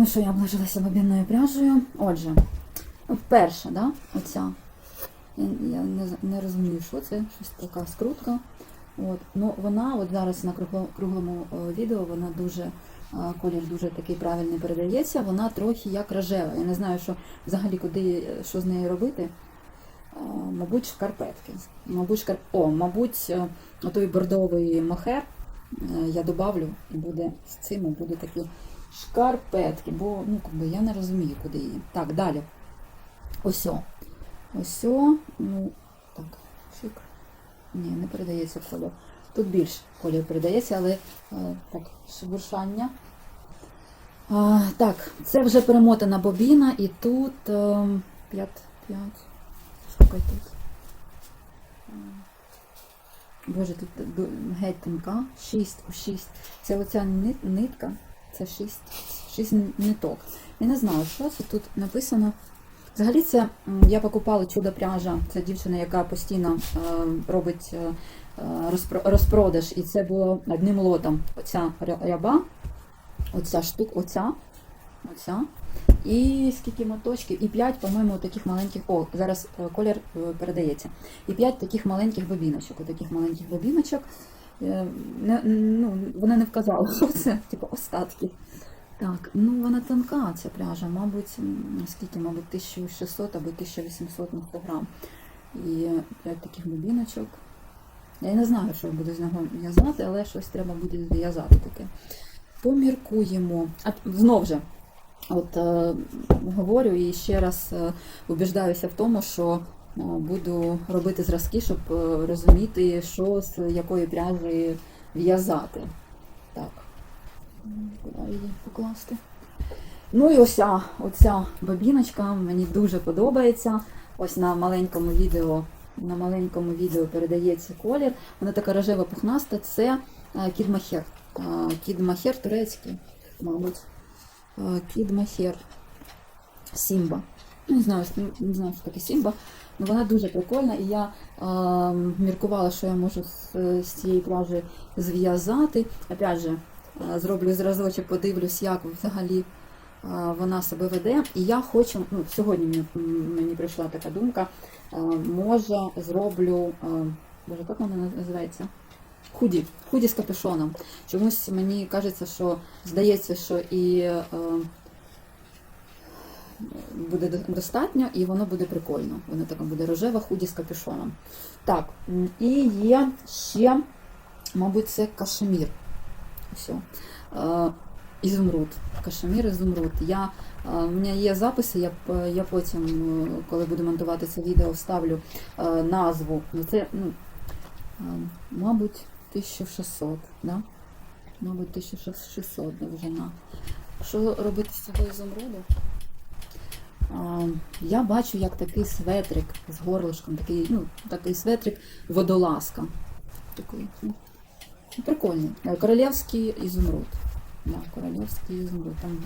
ну що, я обложилася бобінною пряжею. Отже, перша, да, оця. Я, я не, не розумію, що це, щось така скрутка. От. Ну, вона от зараз на кругло- круглому е, відео вона дуже, е, колір дуже такий правильний передається, вона трохи як рожева. Я не знаю, що взагалі куди, е, що з нею робити. Мабуть, шкарпетки. Мабуть, шкар... О, мабуть, отой бордовий мохер я добавлю і буде з цим буде такі шкарпетки, бо ну, якби, я не розумію, куди її. Так, далі. Осьо. Осьо, ну, так, шик. Ні, не передається колір. Тут більш колір передається, але е, так, шебуршання. А, так, це вже перемотана бобіна, і тут 5, 5, скільки тут? Боже, тут геть тонка, 6 у 6. Це оця нитка, це 6, 6 ниток. Я не знаю, що це тут написано. Взагалі, це я покупала чудо пряжа. Це дівчина, яка постійно е, робить е, е, розпро- розпродаж, і це було одним лотом. Оця ряба, оця штука, оця, оця. І скільки моточків? І 5, по-моєму, таких маленьких. О, зараз е, колір е, передається. І 5 таких маленьких бобіночок. Таких маленьких бобіночок. Е, Не, ну, вона не вказала, що це, типу, остатки. Так, ну вона тонка, ця пряжа, мабуть, скільки, мабуть, 1600 або 1800 на 100 грам. І 5 таких бобіночок. Я не знаю, що я буду з нього в'язати, але щось треба буде зв'язати таке. Поміркуємо. А знов же, от е, говорю і ще раз е, убіждаюся в тому, що е, буду робити зразки, щоб розуміти, що з якої пряжі в'язати. Так. Куди її покласти? Ну і ося, оця бобіночка мені дуже подобається. Ось на маленькому відео, на маленькому відео передається колір. Вона така рожева пухнаста, це кідмахер. Кідмахер турецький, мабуть. Е, Кідмахер Сімба. Ну, Не знаю, не знаю, що таке Сімба. але вона дуже прикольна, і я е, міркувала, що я можу з, з цієї пряжі зв'язати. Опять же, е, зроблю зразочок, подивлюсь, як взагалі е, вона себе веде. І я хочу, ну, сьогодні мені, мені прийшла така думка, е, може зроблю, е, боже, як вона називається? Худі, худі з капюшоном. Чомусь мені кажеться, що здається, що і е, буде достатньо, і воно буде прикольно. Воно така буде рожева худі з капюшоном. Так, і є ще, мабуть, це кашемір. Все. Е, Ізумруд. Кашемір ізумруд. Я, е, у мене є записи, я, я потім, е, коли буду монтувати це відео, вставлю е, назву. Ну, Це, ну, мабуть, 1600, да? Мабуть, 1600 довжина. Що робити з цього ізумруду? Я бачу, як такий светрик з горлышком, такий, ну, такий светрик водолазка. Такий, ну, прикольний. Е, Королівський ізумруд. Да, королівський ізумруд. Там,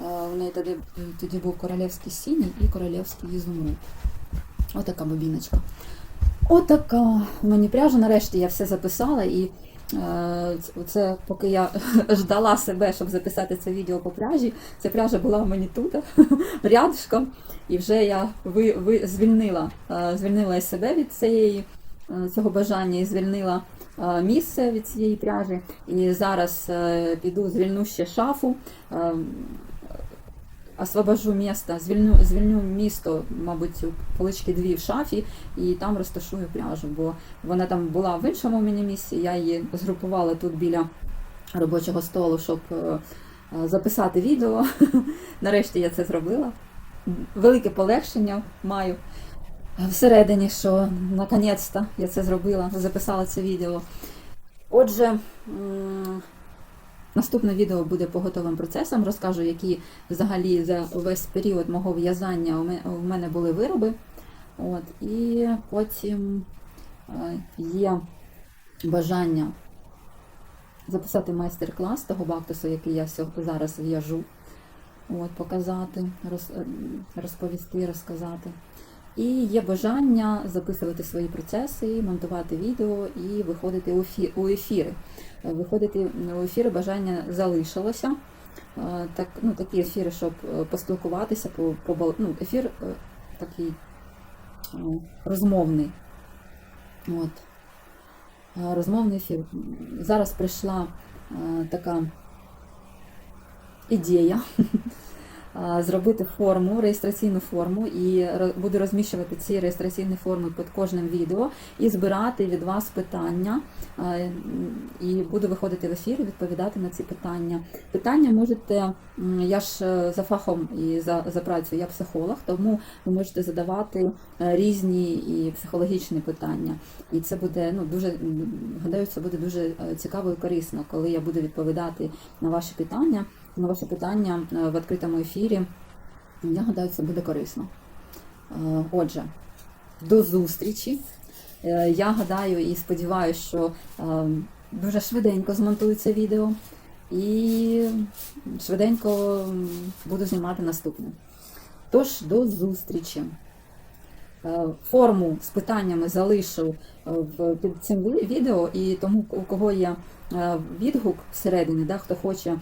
е, в неї тоді, тоді був королівський синій і королівський ізумруд. Отака бобіночка. Отака мені пряжа. Нарешті я все записала і е, це поки я ждала себе, щоб записати це відео по пряжі. Ця пряжа була в мені тут, рядышком, і вже я ви, ви, звільнила, е, звільнила себе від цієї, е, цього бажання і звільнила місце від цієї пряжі. І зараз піду, звільну ще шафу. е, Освобожу місто, звільню, звільню місто, мабуть, полички дві в шафі, і там розташую пряжу, бо вона там була в іншому мені місці. Я її згрупувала тут біля робочого столу, щоб е, записати відео. Нарешті я це зробила. Велике полегшення маю всередині, що наконець-то я це зробила, записала це відео. Отже, наступне відео буде по готовим процесам. Розкажу, які взагалі за весь період мого в'язання у мене були вироби. От, і потім е, є бажання записати майстер-клас того бактусу, який я зараз в'яжу. Показати, розповісти, розказати. І є бажання записувати свої процеси, монтувати відео і виходити у ефі- у ефіри. Е, Виходити у ефіри бажання залишилося. е, так, ну, такі ефіри, щоб е, поспілкуватися, по, ну, ефір такий розмовний. От. Розмовний ефір. Зараз прийшла така ідея зробити форму, реєстраційну форму, і буду розміщувати ці реєстраційні форми під кожним відео і збирати від вас питання. е, І буду виходити в ефір і відповідати на ці питання. Питання можете, я ж е, за фахом і за, за працею я психолог, тому ви можете задавати е, різні і психологічні питання. І це буде ну дуже гадаю, це буде дуже е, цікаво і корисно, коли я буду відповідати на ваші питання, на ваші питання е, в відкритому ефірі. Я гадаю, це буде корисно. Е, Отже, до зустрічі. Е, Я гадаю і сподіваюся, що дуже швиденько змонтується відео і швиденько буду знімати наступне. Тож, до зустрічі. Форму з питаннями залишу під цим відео, і тому, у кого є відгук всередині, да, хто хоче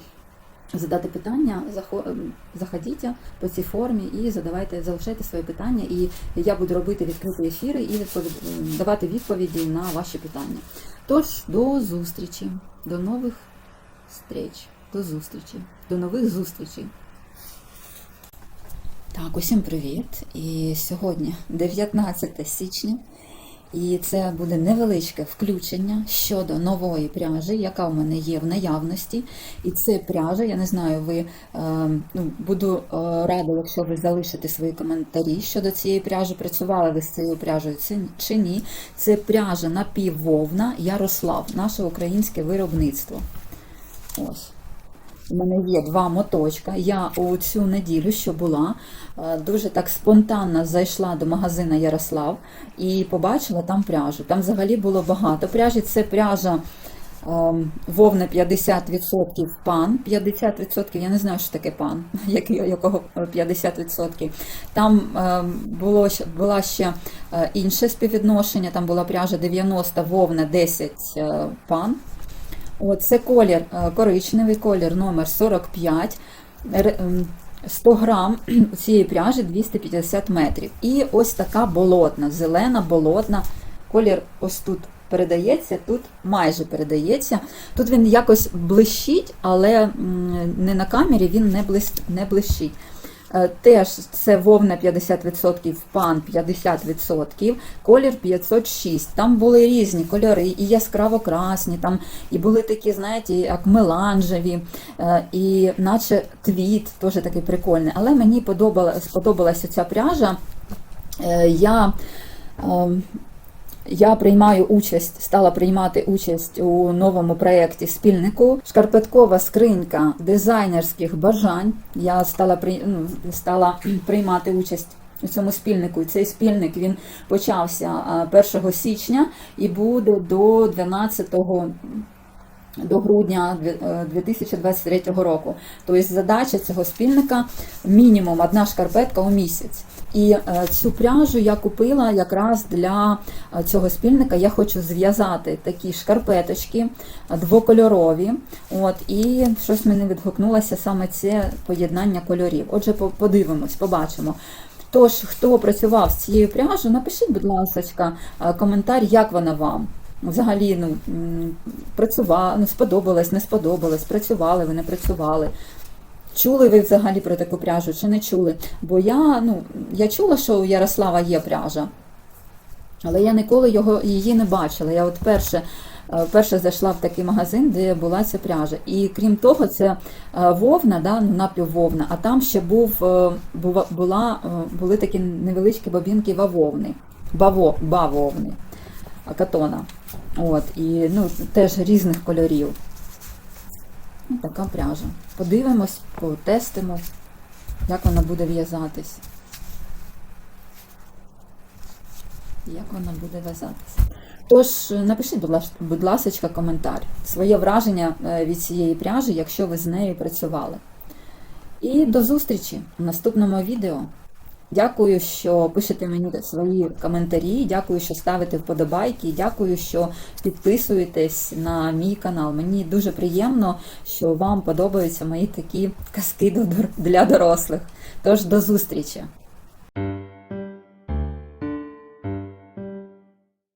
задати питання, ем, заходіть по цій формі і задавайте, залишайте свої питання, і я буду робити відкриті ефіри і ем, давати відповіді на ваші питання. Тож, до зустрічі, до нових зустріч, до зустрічі, до нових зустрічей. Так, усім привіт! І сьогодні 19 січня, і це буде невеличке включення щодо нової пряжі, яка в мене є в наявності. І це пряжа, я не знаю, ви е, ну, буду е, рада, якщо ви залишите свої коментарі щодо цієї пряжі, працювали ви з цією пряжею чи- ні. Це пряжа напіввовна Ярослав, наше українське виробництво. Ось. У мене є два моточка. Я у цю неділю, що була, е, дуже так спонтанно зайшла до магазина Ярослав і побачила там пряжу. Там взагалі було багато пряжі. Це пряжа ем, вовна 50% пан. 50%, я не знаю, що таке пан, як- якого 50%. Там ем, було, була ще е, інше співвідношення, там була пряжа 90 вовна 10 е, пан. От, це колір е, коричневий колір номер 45. Ре- ем, 100 грам цієї пряжі 250 метрів. І ось така болотна, зелена болотна. Колір ось тут передається, тут майже передається. Тут він якось блищить, але не на камері він не блищить. Е, Теж це вовна 50%, пан 50%, колір 506. Там були різні кольори, і яскраво красні, там і були такі, знаєте, як меланжеві, е, і наче твіт, теж такий прикольний. Але мені подобала, сподобалася ця пряжа. Е, Я ем, я приймаю участь, стала приймати участь у новому проєкті спільнику. Шкарпеткова скринька дизайнерських бажань. Я стала при- ну, стала приймати участь у цьому спільнику. Цей спільник він почався 1 січня і буде до 12 до грудня е, 2023 року. Тобто задача цього спільника мінімум одна шкарпетка у місяць. І е, цю пряжу я купила якраз для е, цього спільника. Я хочу зв'язати такі шкарпеточки е, двокольорові. От, і щось мені відгукнулося саме це поєднання кольорів. Отже, подивимось, побачимо. Тож, хто працював з цією пряжею, напишіть, будь ласка, коментар, як вона вам. Взагалі, ну, працювала, ну, сподобалось, не сподобалось, працювали ви, не працювали. Чули ви взагалі про таку пряжу чи не чули? Бо я, ну, я чула, що у Ярослава є пряжа, але я ніколи його, її не бачила. Я от перше, е, перше зайшла в такий магазин, де була ця пряжа. І крім того, це е, вовна, да, ну, напіввовна, а там ще був, е, була, були такі невеличкі бобінки бавовни, баво, бавовни, катона. От, і ну, теж різних кольорів. Така пряжа. Подивимось, потестимо, як вона буде в'язатись. Як вона буде в'язатись. Тож, напишіть, будь ласка, коментар, своє враження е, від цієї пряжі, якщо ви з нею працювали. І до зустрічі в наступному відео. Дякую, що пишете мені свої коментарі. Дякую, що ставите вподобайки. Дякую, що підписуєтесь на мій канал. Мені дуже приємно, що вам подобаються мої такі казки для дорослих. Тож до зустрічі!